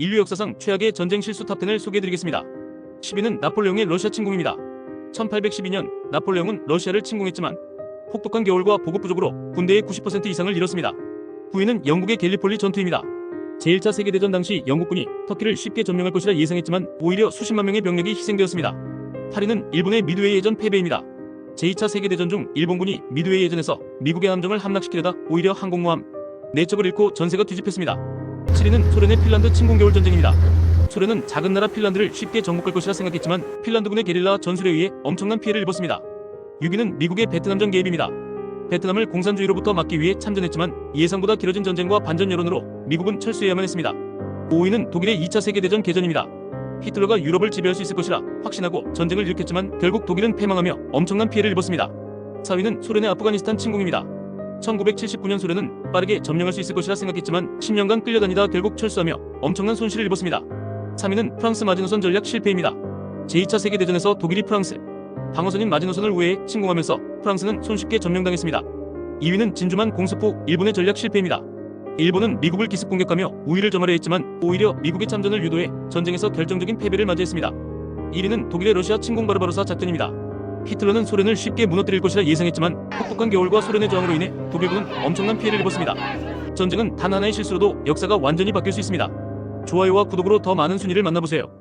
인류 역사상 최악의 전쟁 실수 탑 10을 소개해드리겠습니다. 10위는 나폴레옹의 러시아 침공입니다. 1812년 나폴레옹은 러시아를 침공했지만 혹독한 겨울과 보급 부족으로 군대의 90% 이상을 잃었습니다. 9위는 영국의 갤리폴리 전투입니다. 제1차 세계대전 당시 영국군이 터키를 쉽게 점령할 것이라 예상했지만 오히려 수십만 명의 병력이 희생되었습니다. 8위는 일본의 미드웨이 예전 패배입니다. 제2차 세계대전 중 일본군이 미드웨이 예전에서 미국의 함정을 함락시키려다 오히려 항공모함 4척을 잃고 전세가 뒤집혔습니다. 7위는 소련의 핀란드 침공 겨울 전쟁입니다. 소련은 작은 나라 핀란드를 쉽게 정복할 것이라 생각했지만 핀란드군의 게릴라 전술에 의해 엄청난 피해를 입었습니다. 6위는 미국의 베트남전 개입입니다. 베트남을 공산주의로부터 막기 위해 참전했지만 예상보다 길어진 전쟁과 반전 여론으로 미국은 철수해야만 했습니다. 5위는 독일의 2차 세계대전 개전입니다. 히틀러가 유럽을 지배할 수 있을 것이라 확신하고 전쟁을 일으켰지만 결국 독일은 패망하며 엄청난 피해를 입었습니다. 4위는 소련의 아프가니스탄 침공입니다. 1979년 소련은 빠르게 점령할 수 있을 것이라 생각했지만 10년간 끌려다니다 결국 철수하며 엄청난 손실을 입었습니다. 3위는 프랑스 마지노선 전략 실패입니다. 제2차 세계대전에서 독일이 프랑스 방어선인 마지노선을 우회해 침공하면서 프랑스는 손쉽게 점령당했습니다. 2위는 진주만 공습 후 일본의 전략 실패입니다. 일본은 미국을 기습 공격하며 우위를 점하려 했지만 오히려 미국의 참전을 유도해 전쟁에서 결정적인 패배를 맞이했습니다. 1위는 독일의 러시아 침공 바르바로사 작전입니다. 히틀러는 소련을 쉽게 무너뜨릴 것이라 예상했지만 혹독한 겨울과 소련의 저항으로 인해 독일군은 엄청난 피해를 입었습니다. 전쟁은 단 하나의 실수로도 역사가 완전히 바뀔 수 있습니다. 좋아요와 구독으로 더 많은 순위를 만나보세요.